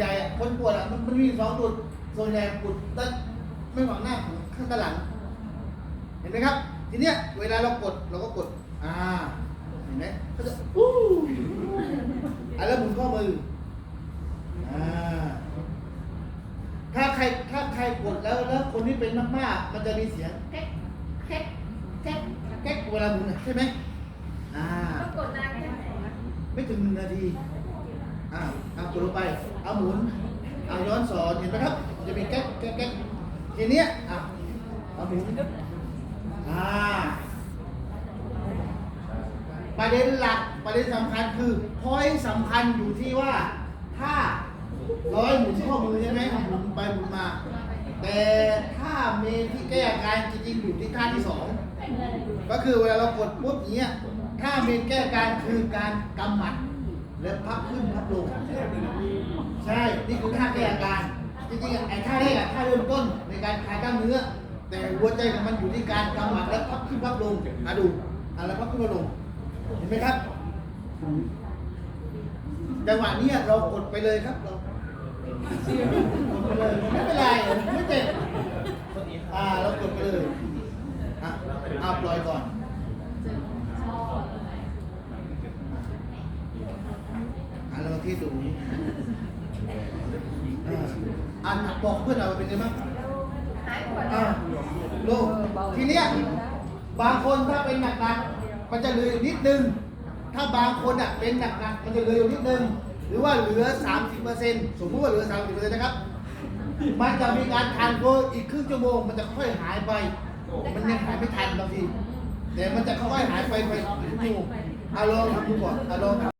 ใหญ่อะคนปวดอะมันมันมีสองจุดส่วนใหญ่ปวดด้านไม่ฝั่งหน้าข้างด้านหลัง เห็นไหมครับ ทีเนี้ยเวลาเรากดเราก็กด อ่า เห็นไหมก็จะอู้อะแล้วหมุนข้อมือ อ่า ถ้าใครถ้าใครกดแล้วแล้วคนที่เป็นมากๆ มันจะมีเสียงแก๊กแก๊กแก๊กแก๊กเวลาหมุนอะใช่ไหมอ่าต้องกดนานแค่ไหนไม่ถึงหนึ่งนาที อ่าเอา กดลงไป เอาหมุนเอาย้อนสอนเห็นไหมครับ จะมีแก๊กแก๊กแก๊กทีเนี้ยอะเอาหมุนอ่าประเด็นหลักประเด็นสำคัญคือพอยสำคัญอยู่ที่ว่าถ้าร้อยหมุนข้อมือใช่ไหมหมุนไปหมุนมา แต่ถ้าเมที่แก้อาการจริงๆอยู่ที่ท่าที่สองก็คือเวลาเรากดปุ๊บเนี้ยถ้าเมนแก้อาการคือการกำหมัดและพับขึ้นพับลง นี่คือท่าแก้อาการจริงๆไอ้ท่าแรกอะท่าเริ่มต้นในการคลายกล้ามเนื้อ แต่หัวใจของมันอยู่ที่การกำหมัดและพับขึ้นพับลงมาดูอะไรพับขึ้นพับลงเห็นไหมครับจังหวะนี้เรากดไปเลยครับเรากดไปเลยไม่เป็นไรไม่เจ็บอ่าเรากดไปเลยอะอ่าปล่อยก่อนอะเราที่ดู อ่าอ่านบอกเพื่อนเราเป็นไงบ้างหายปวดอ่าลงทีเนี้ยบางคนถ้าเป็นหนักๆมันจะเหลืออยู่นิดนึง ถ้าบางคนอะเป็นหนักๆมันจะเหลืออยู่นิดนึง หรือว่าเหลือ 30%สมมติว่าเหลือ 30%นะครับ มันจะมีการทานโกอีกครึ่งชั่วโมงมันจะค่อยหายไป มันยังหายไม่ทันบางทีแต่มันจะค่อยๆหายไปไปอีกครึ่งชั่วโมงอะลองทำดูก่อนอะลองทำ